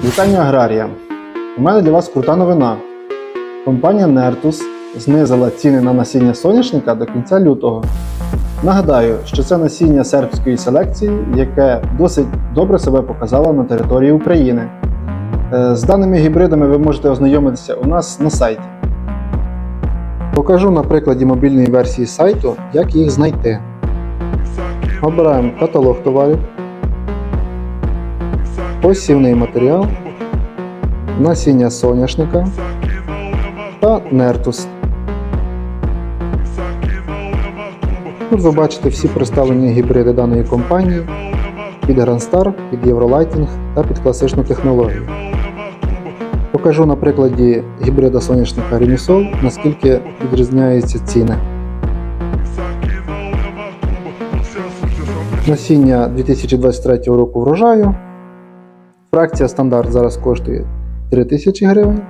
Вітання аграріям! У мене для вас крута новина. Компанія Nertus знизила ціни на насіння соняшника до кінця лютого. Нагадаю, що це насіння сербської селекції, яке досить добре себе показало на території України. Е, З даними гібридами ви можете ознайомитися у нас на сайті. Покажу на прикладі мобільної версії сайту, як їх знайти. Обираємо каталог товарів, посівний матеріал, насіння соняшника та нертус. Тут ви бачите всі представлені гібриди даної компанії під Grand під Євролайтінг та під класичну технологію. Покажу на прикладі гібрида соняшника Remisol, наскільки відрізняються ціни. Насіння 2023 року врожаю. Фракція стандарт зараз коштує 3000 гривень.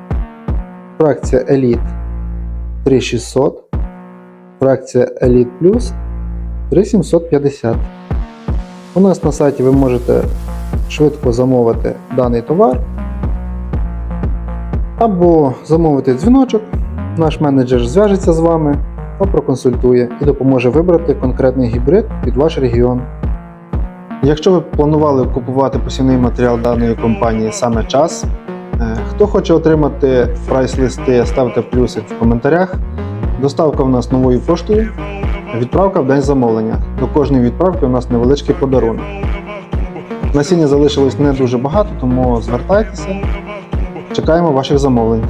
Фракція Elite 3600. Фракція Elite Plus 3750. У нас на сайті ви можете швидко замовити даний товар. Або замовити дзвіночок. Наш менеджер зв'яжеться з вами та проконсультує і допоможе вибрати конкретний гібрид під ваш регіон. Якщо ви планували купувати посівний матеріал даної компанії саме час, е, хто хоче отримати прайс-листи, ставте плюсик в коментарях. Доставка в нас новою поштою, відправка в день замовлення. До кожної відправки у нас невеличкий подарунок. Насіння залишилось не дуже багато, тому звертайтеся. Чекаємо ваших замовлень.